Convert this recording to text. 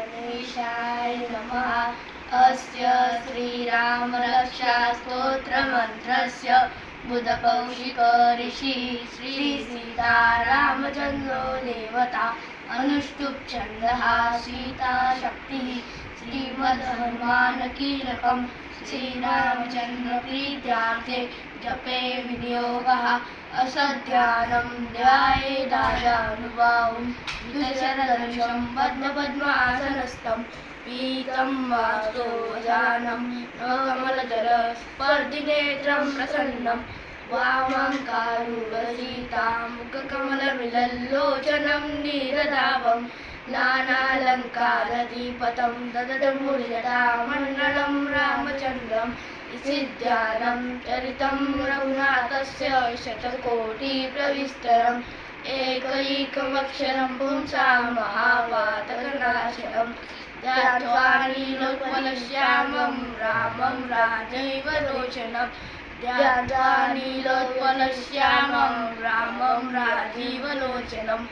गणेशाय नमः। अस्य श्रीरामरक्षास्तोत्रमन्त्रस्य बुधकौशिक ऋषिः श्रीसीतारामचन्द्रो देवता। अनुष्टुप् छन्दः सीताशक्तिः। श्रीमद्हनुमानकीलकम् श्रीरामचन्द्रप्रीत्यार्थे जपे विनियोगः। असध्यानं ध्यायेदाजानुभावं दुशरदर्शं पद्मपद्मासनस्थं पीतं वासोजानं कमलदलस्पर्धिनेत्रं प्रसन्नं वामङ्कारुगसीतामुखकमलमिलल्लोचनं नीरदाभं नानालङ्कारदीपतं दददमुर्यतामण्डलं रामचन्द्रम् सिद्ध्यानं चरितं रघुनाथस्य शतकोटिप्रविस्तरम् एकैकमक्षरं पुंसां महापातकनाशनं ध्यात्वा नीलोत्पलश्यामं रामं राजैव लोचनं ध्यात्वा नीलोत्पलश्यामं रामं राजीव लोचनं